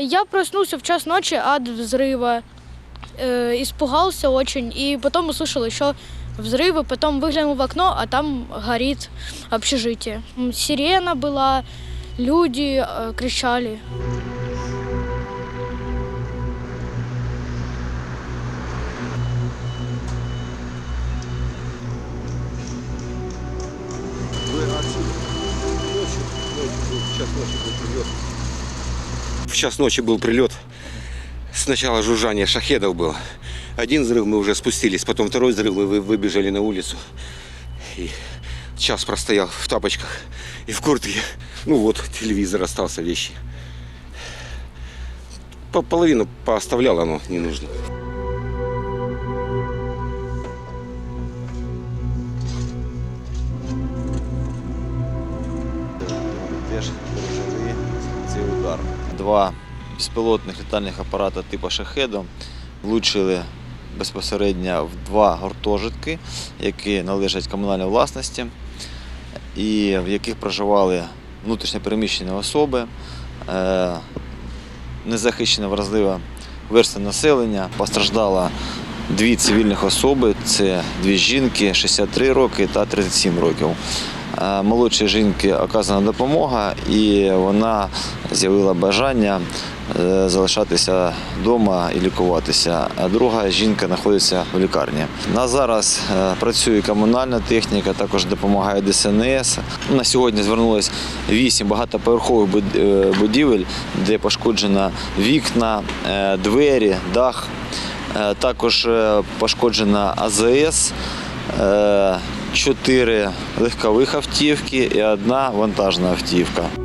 Я проснулся в час ночи от взрыва, э, испугался очень, и потом услышал еще взрывы, потом выглянул в окно, а там горит общежитие. М, Сирена была, люди э, кричали. В час ночи был прилет. Сначала жужжание шахедов было. Один взрыв мы уже спустились, потом второй взрыв мы вы- выбежали на улицу. И час простоял в тапочках и в куртке. Ну вот, телевизор остался, вещи. По- Половину пооставлял, оно не нужно. цей удар. Два безпілотних літальних апарати типу шахеду влучили безпосередньо в два гуртожитки, які належать комунальній власності, і в яких проживали внутрішньо переміщені особи, е, незахищена вразлива верства населення. Постраждало дві цивільних особи: це дві жінки 63 роки та 37 років. Е, Молодшій жінки оказана допомога, і вона з'явила бажання е, залишатися вдома і лікуватися. А друга жінка знаходиться в лікарні. На зараз е, працює комунальна техніка, також допомагає ДСНС. На сьогодні звернулось вісім багатоповерхових будівель, де пошкоджено вікна, двері, дах. Також пошкоджена АЗС, чотири легкових автівки і одна вантажна автівка.